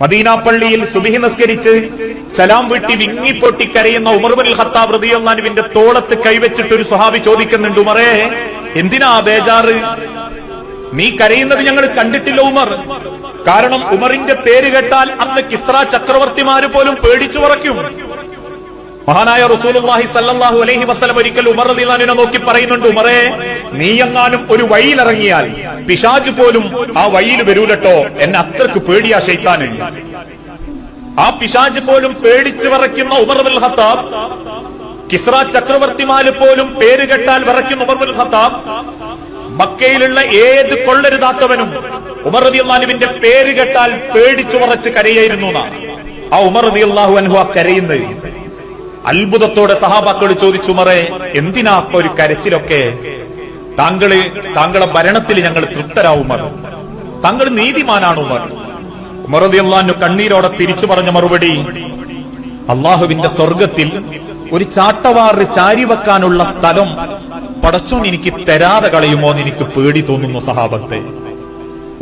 Medina പള്ളിയിൽ സുബിഹി നിസ്കരിച്ച് സലാം വീട്ടി വിങ്ങിപ്പൊട്ടി കരയുന്ന ഉമർബുൽ ഖത്താബ് റതിയുള്ളാനുവിന്റെ തോളത്ത് കൈവച്ചിട്ട് ഒരു സ്വഹാബി ചോദിക്കുന്നുണ്ട് ഉമറേ എന്തിനാ ബേജാറ്? നീ കരയുന്നത് ഞങ്ങൾ കണ്ടിട്ടില്ല ഉമർ. കാരണം ഉമറിന്റെ പേര് കേട്ടാൽ അന്ന് കിസ്ത്ര ചക്രവർത്തിമാര് പോലും പേടിച്ചു പറയ്ക്കും മഹാനായ റസൂലുള്ളാഹി സല്ലല്ലാഹു അലൈഹി വസല്ലം ഒരിക്കൽ ഉമർ റളിയല്ലാഹുവിനെ നോക്കി പറയുന്നുണ്ട് ഉമറേ നീ എങ്ങാനും ഒരു വഴിയിലിറങ്ങിയാൽ പിശാജ് പോലും ആ വഴിയിൽ വരൂലട്ടോ? എന്നെ അത്രയ്ക്ക് പേടിയാ ഷെയ്ത്താന് ആ പിശാജ് പോലും പേടിച്ചു വിറയ്ക്കുന്ന ഉമർ ബിൻ ഖത്താബ് കിസ്ര ചക്രവർത്തിമാൽ പോലും പേര് കെട്ടാൽ വിറയ്ക്കുന്ന ഉമർ ബിൻ ഖത്താബ് മക്കയിലുള്ള ഏത് കൊള്ളരുതാത്തവനും ഉമർ റളിയല്ലാഹുവിന്റെ പേര് കേട്ടാൽ പേടിച്ചു വിറച്ച് കരയായിരുന്നു ആ ഉമർ റളിയല്ലാഹു അൻഹു ആ കരയുന്നത്. അത്ഭുതത്തോടെ സഹാബാക്കൾ ചോദിച്ചു മറേ എന്തിനാ ഒരു കരച്ചിലൊക്കെ? താങ്കൾ താങ്കളെ ഭരണത്തിൽ ഞങ്ങൾ തൃപ്തരാവുമർ താങ്കൾ നീതിമാനാണ് ഉമർ. ഉമർ കണ്ണീരോടെ തിരിച്ചു പറഞ്ഞ മറുപടി അള്ളാഹുവിന്റെ സ്വർഗത്തിൽ ഒരു ചാട്ടവാറ് ചാരിവെക്കാനുള്ള സ്ഥലം പടച്ചോൻ എനിക്ക് തരാതെ കളയുമോ എന്ന് എനിക്ക് പേടി തോന്നുന്നു സഹാബത്തെ.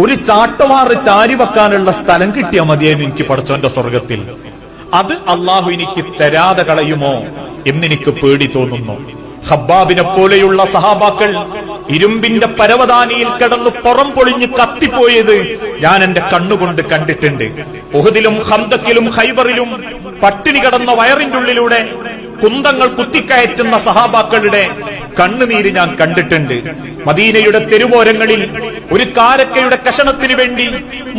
ഒരു ചാട്ടവാറ് ചാരിവെക്കാനുള്ള സ്ഥലം കിട്ടിയാൽ മതിയായിരുന്നു എനിക്ക് പടച്ചോന്റെ സ്വർഗത്തിൽ അത് അള്ളാഹു എനിക്ക് തരാതെ കളയുമോ എന്നെനിക്ക് പേടി തോന്നുന്നു. ഹബ്ബാബിനെ പോലെയുള്ള സഹാബാക്കൾ ഇരുമ്പിന്റെ പരവതാനിയിൽ കിടന്ന് പുറം പൊളിഞ്ഞ് കത്തിപ്പോയത് ഞാൻ എന്റെ കണ്ണുകൊണ്ട് കണ്ടിട്ടുണ്ട്. ഒഹദിലും ഹന്തക്കിലും ഹൈബറിലും പട്ടിണി കടന്ന വയറിന്റെ ഉള്ളിലൂടെ കുന്തങ്ങൾ കുത്തിക്കയറ്റുന്ന സഹാബാക്കളുടെ കണ്ണുനീര് ഞാൻ കണ്ടിട്ടുണ്ട്. മദീനയുടെ തെരുവോരങ്ങളിൽ ഒരു കാരക്കയുടെ കഷണത്തിന് വേണ്ടി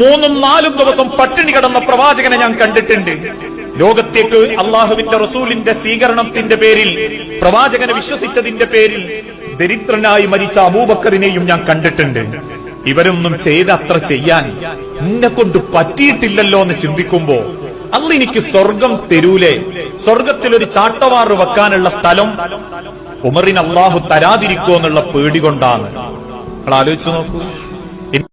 മൂന്നും നാലും ദിവസം പട്ടിണി കടന്ന പ്രവാചകനെ ഞാൻ കണ്ടിട്ടുണ്ട്. ലോകത്തേക്ക് അള്ളാഹുവിന്റെ റസൂലിന്റെ സ്വീകരണത്തിന്റെ പേരിൽ പ്രവാചകനെ വിശ്വസിച്ചതിന്റെ പേരിൽ ദരിദ്രനായി മരിച്ച അബൂബക്കറിനെയും ഞാൻ കണ്ടിട്ടുണ്ട്. ഇവരൊന്നും ചെയ്ത അത്ര ചെയ്യാൻ നിന്നെ കൊണ്ട് പറ്റിയിട്ടില്ലല്ലോ എന്ന് ചിന്തിക്കുമ്പോ അന്ന് എനിക്ക് സ്വർഗം തരൂലേ? സ്വർഗത്തിൽ ഒരു ചാട്ടവാറ് വെക്കാനുള്ള സ്ഥലം ഉമറിന് അള്ളാഹു തരാതിരിക്കോ എന്നുള്ള പേടി കൊണ്ടാണ്. ആലോചിച്ചു നോക്കൂ.